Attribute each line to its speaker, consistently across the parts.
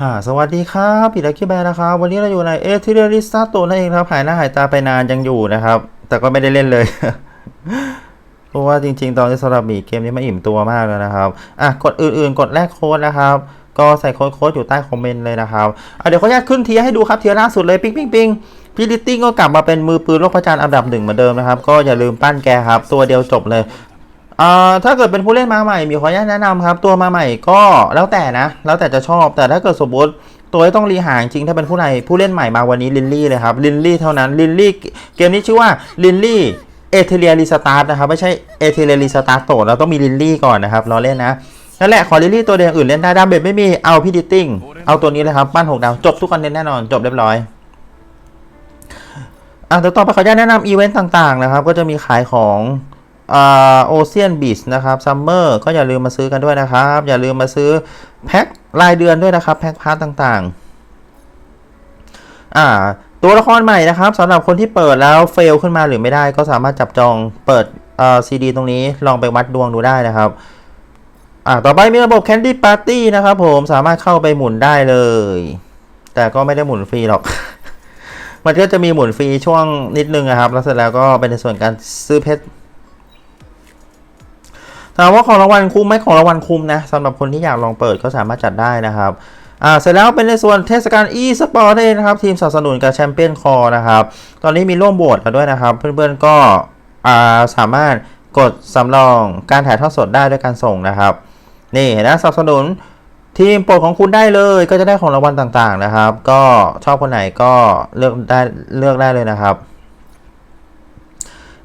Speaker 1: ฮ่าสวัสดีครับปิดลักกี้แบร์นะครับ วันนี้เราอยู่ในเอทิเรลิสตาโตนั่นเองครับหายหน้าหายตาไปนานยังอยู่นะครับ แต่ก็ไม่ได้เล่นเลย เพราะว่าจริง ๆ ตอนที่สำหรับบีเกมนี้มาอิ่มตัวมากแล้วนะครับ อะกดอื่นๆ กดแลกโค้ดนะครับ ก็ใส่โค้ดโค้ดอยู่ใต้คอมเมนต์เลยนะครับอะเดี๋ยวขออนุญาตขึ้นเทียร์ให้ดูครับเทียร์ล่าสุดเลยปิ๊งปิ๊งปิ๊งพี่ลิตติ้งก็กลับมาเป็นมือปืนโลกพระจันทร์อันดับหนึ่งเหมือนเดิมนะครับ ก็อย่าลืมปั้นแกครับ ตัวเดียวจบเลย อ่าถ้าเกิดเป็นผู้เล่นมาใหม่มีขออนุญาตแนะนำครับ ตัวมาใหม่ก็แล้วแต่นะ แล้วแต่จะชอบ แต่ถ้าเกิดสมมติตัวที่ต้องรีหางจริงถ้าเป็นผู้ใดผู้เล่นใหม่มาวันนี้ลินลี่เลยครับลินลี่เท่านั้นลินลี่เกมนี้ชื่อว่าลินลี่เอเทเลียรีสตาร์ทนะครับ ไม่ใช่เอเทเลียรีสตาร์ทโตเราต้องมีลินลี่ก่อนนะครับรอเล่นนะนั่นแหละขอลิลลี่ตัวเดียวอื่นเล่นได้ดามเบ็ดไม่มีเอาพี่ดิตติ้งเอาตัวนี้เลยครับปั้นหกดาวจบทุกคอนเทนต์แน่นอนจบเรียบร้อยอะเดี๋ยวต่อไปขออนุญาตแนะนำอีเวนต์ต่างๆนะครับ ก็จะมีขายของ โอเชียนบีชนะครับซัมเมอร์ก็อย่าลืมมาซื้อกันด้วยนะครับ อย่าลืมมาซื้อแพ็ครายเดือนด้วยนะครับ แพ็คพาร์ทต่างๆอ่าตัวละครใหม่นะครับสำหรับคนที่เปิดแล้วเฟลขึ้นมาหรือไม่ได้ ก็สามารถจับจองเปิดเอ่อซีดีตรงนี้ลองไปวัดดวงดูได้นะครับอ่าต่อไปมีระบบ Candy Party นะครับผมสามารถเข้าไปหมุนได้เลย แต่ก็ไม่ได้หมุนฟรีหรอก มันก็จะมีหมุนฟรีช่วงนิดนึงนะครับ แล้วเสร็จแล้วก็เป็นในส่วนการซื้อเพชร ถามว่าของรางวัลคุ้มไหมของรางวัลคุ้มนะสำหรับคนที่อยากลองเปิดก็สามารถจัดได้นะครับอ่าเสร็จแล้วเป็นในส่วนเทศกาล e-sport เองนะครับ ทีมสนับสนุนกับแชมเปี้ยนคอนะครับ ตอนนี้มีร่วมโหวตแล้วด้วยนะครับ เพื่อนๆก็อ่าสามารถกดสำรองการถ่ายทอดสดได้ด้วยการส่งนะครับ นี่เห็นะสนับสนุนทีมโปรดของคุณได้เลยก็จะได้ของรางวัลต่างๆนะครับ ก็ชอบคนไหนก็เลือกได้เลือกได้เลยนะครับ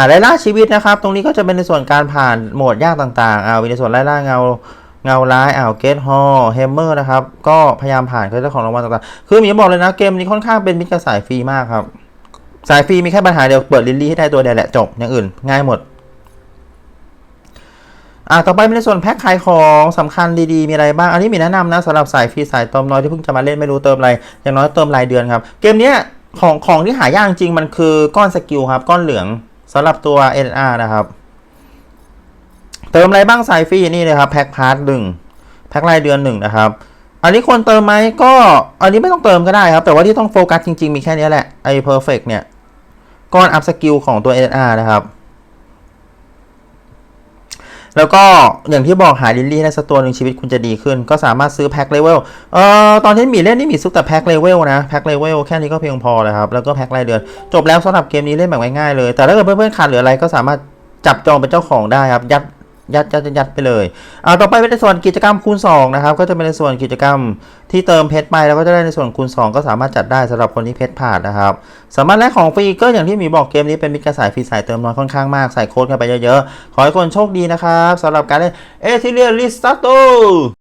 Speaker 1: อ่าไล่ล่าชีวิตนะครับ ตรงนี้ก็จะเป็นในส่วนการผ่านโหมดยากต่างๆอ่ามีในส่วนไล่ล่าเงาเงาร้ายอ่าวเกตฮอลเฮมเมอร์นะครับ ก็พยายามผ่านก็จะได้ของรางวัลต่างๆ คือหมีบอกเลยนะเกมนี้ค่อนข้างเป็นมิตรกับสายฟรีมากครับ สายฟรีมีแค่ปัญหาเดียวเปิดลิลลี่ให้ได้ตัวเดียวแหละจบอย่างอื่น ง่ายหมดอะต่อไปเป็นในส่วนแพ็คขายของสำคัญดีๆ มีอะไรบ้าง อันนี้มีแนะนำนะสำหรับสายฟรีสายเติมน้อยที่เพิ่งจะมาเล่นไม่รู้เติมอะไร อย่างน้อยเติมรายเดือนครับ เกมนี้ของของที่หายากจริงมันคือก้อนสกิลครับ ก้อนเหลือง สำหรับตัว NR นะครับ เติมอะไรบ้างสายฟรีนี่เลยครับแพ็คพาร์ทหนึ่งแพ็ครายเดือนหนึ่งนะครับ อันนี้ควรเติมไหมก็อันนี้ไม่ต้องเติมก็ได้ครับ แต่ว่าที่ต้องโฟกัสจริง ๆ มีแค่นี้แหละไอ้ perfect เนี่ยก้อนอัพสกิลของตัว NR นะครับ แล้วก็อย่างที่บอกหาลิลลี่ได้สักตัวหนึ่งชีวิตคุณจะดีขึ้น ก็สามารถซื้อแพ็คเลเวลเอ่อตอนที่มีเล่นนี่มีซุกแต่แพ็คเลเวลนะแพ็คเลเวลแค่นี้ก็เพียงพอเลยครับแล้วก็แพ็ครายเดือนจบแล้วสำหรับเกมนี้เล่นแบบง่ายๆเลย แต่ถ้าเกิดเพื่อนๆขาดเหลืออะไรก็สามารถจับจองเป็นเจ้าของได้ครับยัด ยัดยัดยัดไปเลยอ่าต่อไปเป็นในส่วนกิจกรรมคูณ2นะครับก็จะเป็นในส่วนกิจกรรมที่เติมเพชรไปแล้วก็จะได้ในส่วนคูณ 2 ก็สามารถจัดได้สำหรับคนที่เพชรผ่านนะครับสามารถแลกของฟรีก็อย่างที่หมีบอกเกมนี้เป็นมิตรกับสายฟรีสายเติมน้อยค่อนข้างมากใส่โค้ดกันไปเยอะๆ ขอให้คนโชคดีนะครับสำหรับการเล่นเอทิเลียลิสตาโต